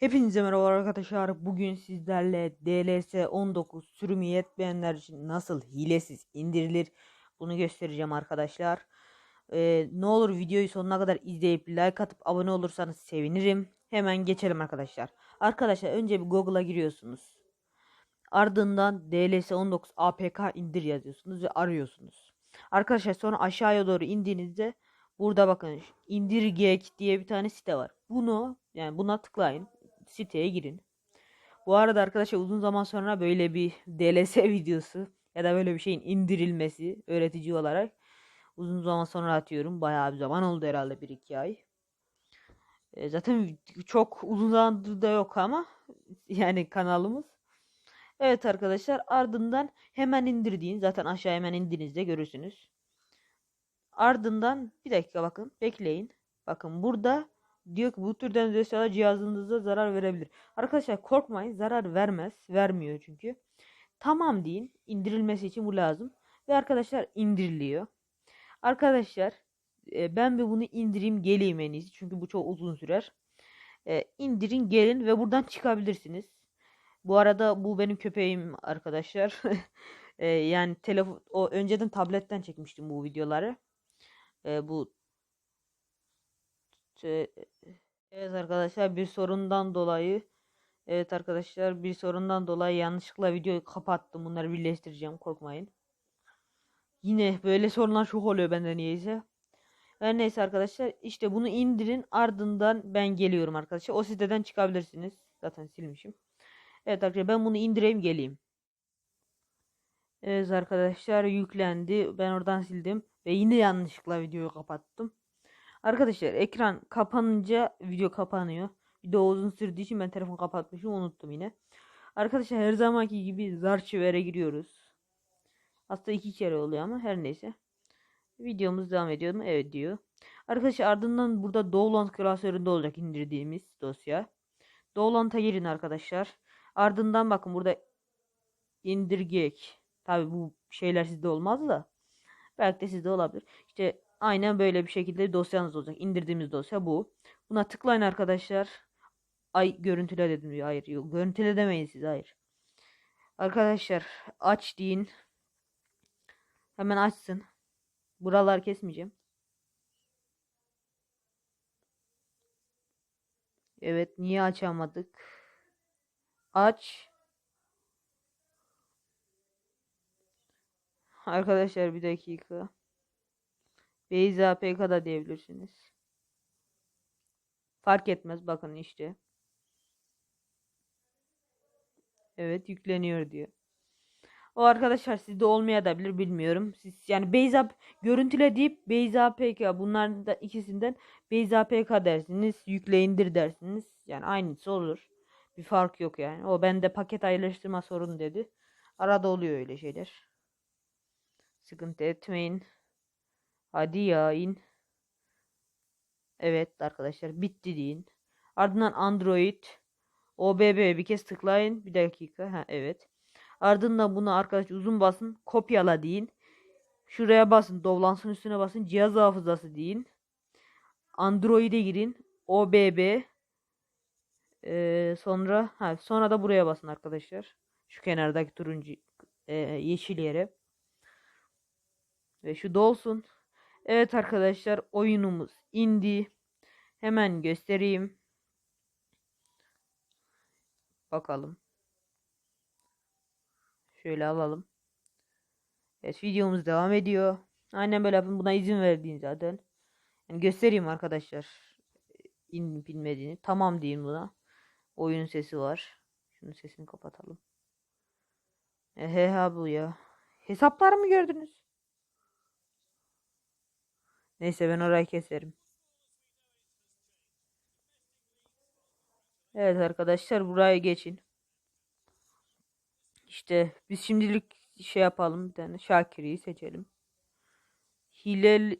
Hepinize merhaba arkadaşlar. Bugün sizlerle DLS 19 sürümü yetmeyenler için nasıl hilesiz indirilir bunu göstereceğim arkadaşlar. Ee, ne olur videoyu sonuna kadar izleyip like atıp abone olursanız sevinirim. Hemen geçelim arkadaşlar. Arkadaşlar önce bir Google'a giriyorsunuz. Ardından DLS 19 APK indir yazıyorsunuz ve arıyorsunuz. Arkadaşlar sonra aşağıya doğru indiğinizde burada bakın indirgek diye bir tane site var. Bunu yani buna tıklayın siteye girin. Bu arada arkadaşlar uzun zaman sonra böyle bir DLS videosu ya da böyle bir şeyin indirilmesi öğretici olarak uzun zaman sonra atıyorum. Bayağı bir zaman oldu herhalde 1-2 ay. E, zaten çok uzun zamandır da yok ama yani kanalımız. Evet arkadaşlar ardından hemen indirdiğin zaten aşağı hemen indiğinizde görürsünüz. Ardından bir dakika bakın bekleyin. Bakın burada diyor ki bu türden dosyalar cihazınıza zarar verebilir. Arkadaşlar korkmayın zarar vermez. Vermiyor çünkü. Tamam deyin. indirilmesi için bu lazım. Ve arkadaşlar indiriliyor. Arkadaşlar e, ben bir bunu indireyim geleyim en iyisi. Çünkü bu çok uzun sürer. E, indirin gelin ve buradan çıkabilirsiniz. Bu arada bu benim köpeğim arkadaşlar. e, yani telefon o önceden tabletten çekmiştim bu videoları. E, bu Evet arkadaşlar bir sorundan dolayı Evet arkadaşlar bir sorundan dolayı yanlışlıkla videoyu kapattım. Bunları birleştireceğim korkmayın. Yine böyle sorunlar çok oluyor bende niyeyse. Her neyse arkadaşlar işte bunu indirin ardından ben geliyorum arkadaşlar. O siteden çıkabilirsiniz. Zaten silmişim. Evet arkadaşlar ben bunu indireyim geleyim. Evet arkadaşlar yüklendi. Ben oradan sildim. Ve yine yanlışlıkla videoyu kapattım. Arkadaşlar ekran kapanınca video kapanıyor. Video uzun sürdüğü için ben telefonu kapatmışım unuttum yine. Arkadaşlar her zamanki gibi Zarchiver'e giriyoruz. Aslında iki kere oluyor ama her neyse. Videomuz devam ediyor mu? Evet diyor. Arkadaşlar ardından burada Dowland klasöründe olacak indirdiğimiz dosya. Dowland'a girin arkadaşlar. Ardından bakın burada indirgek. Tabi bu şeyler sizde olmaz da. Belki de sizde olabilir. İşte aynen böyle bir şekilde dosyanız olacak. İndirdiğimiz dosya bu. Buna tıklayın arkadaşlar. Ay görüntüle dedim diyor. Hayır yok. Görüntüle demeyin siz hayır. Arkadaşlar aç deyin. Hemen açsın. Buralar kesmeyeceğim. Evet niye açamadık? Aç. Arkadaşlar bir dakika. Beyza PK'da diyebilirsiniz. Fark etmez bakın işte. Evet yükleniyor diyor. O arkadaşlar sizde olmayabilir bilmiyorum. Siz yani Beyza görüntüle deyip Beyza PK bunların da ikisinden Beyza PK dersiniz. Yükle indir dersiniz. Yani aynısı olur. Bir fark yok yani. O bende paket ayrıştırma sorun dedi. Arada oluyor öyle şeyler. Sıkıntı etmeyin. Hadi ya in. Evet arkadaşlar bitti deyin. Ardından Android. OBB bir kez tıklayın. Bir dakika. Ha, evet. Ardından bunu arkadaş uzun basın. Kopyala deyin. Şuraya basın. Dovlansın üstüne basın. Cihaz hafızası deyin. Android'e girin. OBB. Ee, sonra ha, sonra da buraya basın arkadaşlar. Şu kenardaki turuncu e, yeşil yere. Ve şu dolsun. Evet arkadaşlar oyunumuz indi. Hemen göstereyim. Bakalım. Şöyle alalım. Evet videomuz devam ediyor. Aynen böyle yapın. Buna izin verdiğin zaten. Yani göstereyim arkadaşlar. İn bilmediğini. Tamam diyeyim buna. Oyun sesi var. Şunun sesini kapatalım. Ehe ha bu ya. Hesaplar mı gördünüz? Neyse ben orayı keserim. Evet arkadaşlar buraya geçin. İşte biz şimdilik şey yapalım bir tane Şakir'i seçelim. Hile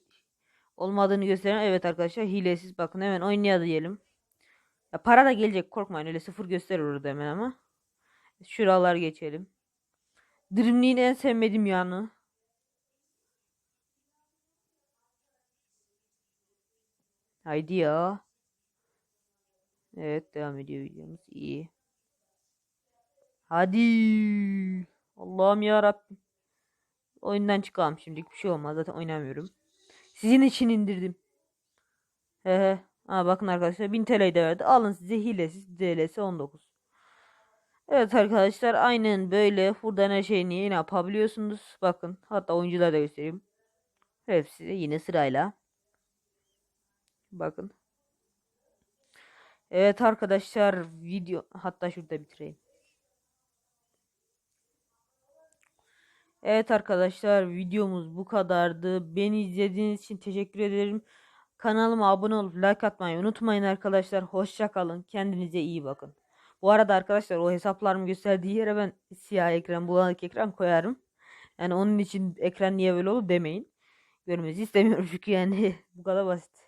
olmadığını gösteren evet arkadaşlar hilesiz bakın hemen oynaya diyelim. Ya para da gelecek korkmayın öyle sıfır gösterir orada hemen ama. Şuralar geçelim. Dreamli'nin en sevmediğim yanı. Haydi ya. Evet devam ediyor videomuz. İyi. Hadi. Allah'ım ya Rabbim. Oyundan çıkalım şimdilik bir şey olmaz zaten oynamıyorum. Sizin için indirdim. He he. Ha bakın arkadaşlar 1000 TL'yi de verdi. Alın size hilesiz DLS 19. Evet arkadaşlar aynen böyle buradan her şeyini yine yapabiliyorsunuz. Bakın hatta oyuncuları da göstereyim. Hepsi de yine sırayla. Bakın. Evet arkadaşlar video hatta şurada bitireyim. Evet arkadaşlar videomuz bu kadardı. Beni izlediğiniz için teşekkür ederim. Kanalıma abone olup like atmayı unutmayın arkadaşlar. Hoşça kalın. Kendinize iyi bakın. Bu arada arkadaşlar o hesaplarımı gösterdiği yere ben siyah ekran, bulanık ekran koyarım. Yani onun için ekran niye böyle olur demeyin. Görmenizi istemiyorum çünkü yani bu kadar basit.